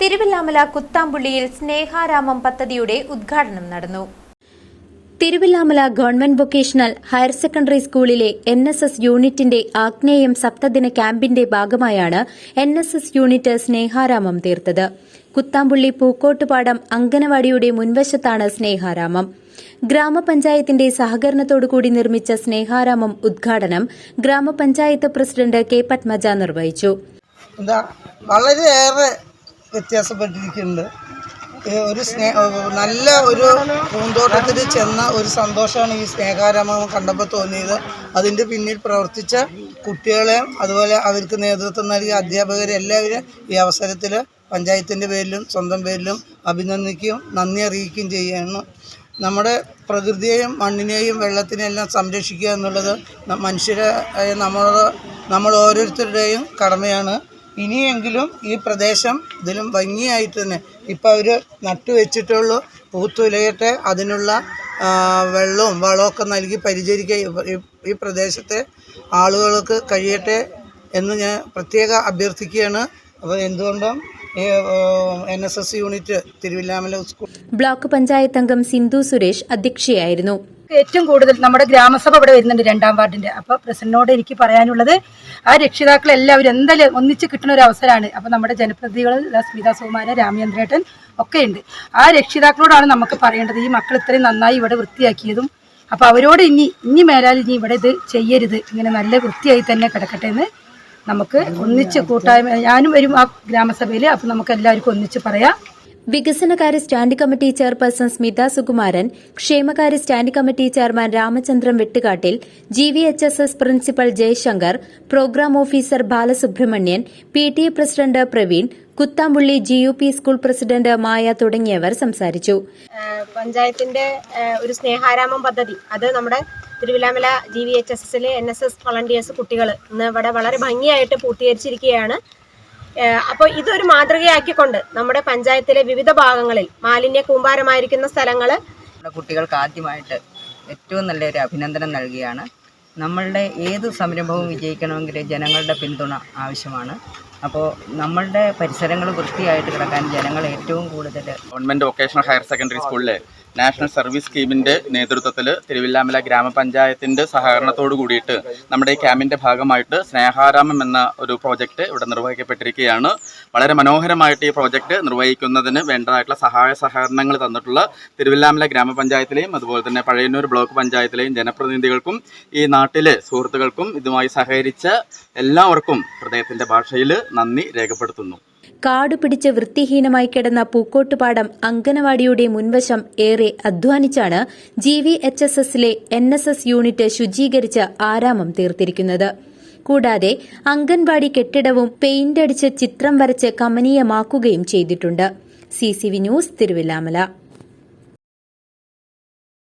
തിരുവില്ലാമല കുത്താമ്പുള്ളിയിൽ സ്നേഹാരാമം പദ്ധതിയുടെ ഉദ്ഘാടനം നടന്നു. Thiruvilwamala government vocational higher secondary സ്കൂളിലെ എൻ എസ് എസ് യൂണിറ്റിന്റെ ആഗ്നേയം സപ്തദിന ക്യാമ്പിന്റെ ഭാഗമായാണ് N S S unit Sneharamam തീർത്തത്. കുത്താമ്പുള്ളി പൂക്കോട്ടുപാടം അങ്കനവാടിയുടെ മുൻവശത്താണ് സ്നേഹാരാമം. ഗ്രാമപഞ്ചായത്തിന്റെ സഹകരണത്തോടുകൂടി നിർമ്മിച്ച സ്നേഹാരാമം ഉദ്ഘാടനം ഗ്രാമപഞ്ചായത്ത് പ്രസിഡന്റ് കെ പത്മജ നിർവഹിച്ചു. വളരെയേറെ വ്യത്യാസപ്പെട്ടിരിക്കുന്നുണ്ട്. ഒരു സ്നേഹ നല്ല ഒരു പൂന്തോട്ടത്തിൽ ചെന്ന ഒരു സന്തോഷമാണ് ഈ സ്നേഹാരാമം കണ്ടപ്പോൾ തോന്നിയത്. അതിന്റെ പിന്നിൽ പ്രവർത്തിച്ച കുട്ടികളെയും അതുപോലെ അവർക്ക് നേതൃത്വം നൽകിയ അധ്യാപകരെ എല്ലാവരും ഈ അവസരത്തിൽ പഞ്ചായത്തിന്റെ പേരിലും സ്വന്തം പേരിലും അഭിനന്ദിക്കുകയും നന്ദി അറിയിക്കുകയും ചെയ്യുകയാണ്. നമ്മുടെ പ്രകൃതിയെയും മണ്ണിനെയും വെള്ളത്തിനെയും എല്ലാം സംരക്ഷിക്കുക എന്നുള്ളത് മനുഷ്യരെ നമ്മൾ നമ്മൾ ഓരോരുത്തരുടെയും കടമയാണ്. ഇനിയെങ്കിലും ഈ പ്രദേശം ഇതിലും ഭംഗിയായിട്ട് തന്നെ ഇപ്പോൾ അവർ നട്ടുവെച്ചിട്ടുള്ളൂ പൂത്തുലയട്ടെ അതിനുള്ള വെള്ളവും വളമൊക്കെ നൽകി പരിചരിക്കുക ഈ പ്രദേശത്തെ ആളുകൾക്ക് കഴിയട്ടെ എന്ന് ഞാൻ പ്രത്യേക അഭ്യർത്ഥിക്കുകയാണ്. അപ്പോൾ എന്തുകൊണ്ടും N S S unit Thiruvilwamala school block panchayat അംഗം സിന്ധു സുരേഷ് അധ്യക്ഷയായിരുന്നു. ഏറ്റവും കൂടുതൽ നമ്മുടെ ഗ്രാമസഭ ഇവിടെ വരുന്നുണ്ട് രണ്ടാം വാർഡിന്റെ. അപ്പൊ പ്രസിഡന്റിനോട് എനിക്ക് പറയാനുള്ളത് ആ രക്ഷിതാക്കൾ എല്ലാവരും എന്തായാലും ഒന്നിച്ച് കിട്ടുന്ന ഒരു അവസരമാണ്. അപ്പൊ നമ്മുടെ ജനപ്രതിനിധികൾ സ്മിത സുകുമാരൻ രാമചന്ദ്രേട്ടൻ ഒക്കെ ഉണ്ട്. ആ രക്ഷിതാക്കളോടാണ് നമുക്ക് പറയേണ്ടത് ഈ മക്കൾ ഇത്രയും നന്നായി ഇവിടെ വൃത്തിയാക്കിയതും അപ്പൊ അവരോട് ഇനി ഇനി മേലാൽ ഇനി ഇവിടെ ഇത് ചെയ്യരുത്. ഇങ്ങനെ നല്ല വൃത്തിയായി തന്നെ കിടക്കട്ടെ എന്ന് നമുക്ക് ഒന്നിച്ച് കൂട്ടായ്മ ഞാനും വരും ആ ഗ്രാമസഭയിൽ അപ്പൊ നമുക്ക് എല്ലാവർക്കും ഒന്നിച്ച് പറയാം. വികസനകാര്യ stand committee chairperson Smitha Sukumaran ക്ഷേമകാര്യ stand committee chairman Ramachandran Vettukattil G V H S S principal Jayashankar programme officer Balasubramanian P T A president Praveen Kuthampully G U P school president Maya തുടങ്ങിയവർ സംസാരിച്ചു. പഞ്ചായത്തിന്റെ ഒരു സ്നേഹാരാമം പദ്ധതി. അത് നമ്മുടെ Thiruvilwamala G V H S എസിലെ N S S volunteers കുട്ടികൾ ഇന്ന് ഇവിടെ വളരെ ഭംഗിയായിട്ട് പൂർത്തീകരിച്ചിരിക്കുകയാണ്. അപ്പോൾ ഇതൊരു മാതൃകയാക്കിക്കൊണ്ട് നമ്മുടെ പഞ്ചായത്തിലെ വിവിധ ഭാഗങ്ങളിൽ മാലിന്യ കൂമ്പാരമായിരിക്കുന്ന സ്ഥലങ്ങൾ കുട്ടികൾക്ക് ആദ്യമായിട്ട് ഏറ്റവും നല്ലൊരു അഭിനന്ദനം നൽകിയാണ്. നമ്മളുടെ ഏത് സംരംഭവും വിജയിക്കണമെങ്കിൽ ജനങ്ങളുടെ പിന്തുണ ആവശ്യമാണ്. അപ്പോൾ നമ്മളുടെ പരിസരങ്ങൾ വൃത്തിയായിട്ട് കിടക്കാൻ ജനങ്ങൾ ഏറ്റവും കൂടുതൽ ഗവൺമെന്റ് വൊക്കേഷണൽ ഹയർ സെക്കൻഡറി സ്കൂളിലെ നാഷണൽ സർവീസ് സ്കീമിന്റെ നേതൃത്വത്തിൽ തിരുവില്ലാമല ഗ്രാമപഞ്ചായത്തിന്റെ സഹകരണത്തോടു കൂടിയിട്ട് നമ്മുടെ ഈ ക്യാമ്പിന്റെ ഭാഗമായിട്ട് സ്നേഹാരാമം എന്ന ഒരു പ്രോജക്റ്റ് ഇവിടെ നിർവഹിക്കപ്പെട്ടിരിക്കുകയാണ്. വളരെ മനോഹരമായിട്ട് ഈ പ്രോജക്റ്റ് നിർവഹിക്കുന്നതിന് വേണ്ടതായിട്ടുള്ള സഹായ സഹകരണങ്ങൾ തന്നിട്ടുള്ള തിരുവില്ലാമല ഗ്രാമപഞ്ചായത്തിലെയും അതുപോലെ തന്നെ പഴയന്നൂർ ബ്ലോക്ക് പഞ്ചായത്തിലെയും ജനപ്രതിനിധികൾക്കും ഈ നാട്ടിലെ സുഹൃത്തുക്കൾക്കും ഇതുമായി സഹകരിച്ച എല്ലാവർക്കും ഹൃദയത്തിന്റെ ഭാഷയിൽ നന്ദി രേഖപ്പെടുത്തുന്നു. കാട് പിടിച്ച് വൃത്തിഹീനമായി കിടന്ന പൂക്കോട്ടുപാടം അങ്കനവാടിയുടെ മുൻവശം ഏറെ അധ്വാനിച്ചാണ് ജി വി എച്ച് എസ് എസിലെ എൻ എസ് എസ് യൂണിറ്റ് ശുചീകരിച്ച് ആരാമം തീർത്തിരിക്കുന്നത്. കൂടാതെ അംഗൻവാടി കെട്ടിടവും പെയിന്റ് അടിച്ച് ചിത്രം വരച്ച് കമനീയമാക്കുകയും ചെയ്തിട്ടുണ്ട്. C news Thiruvilwamala.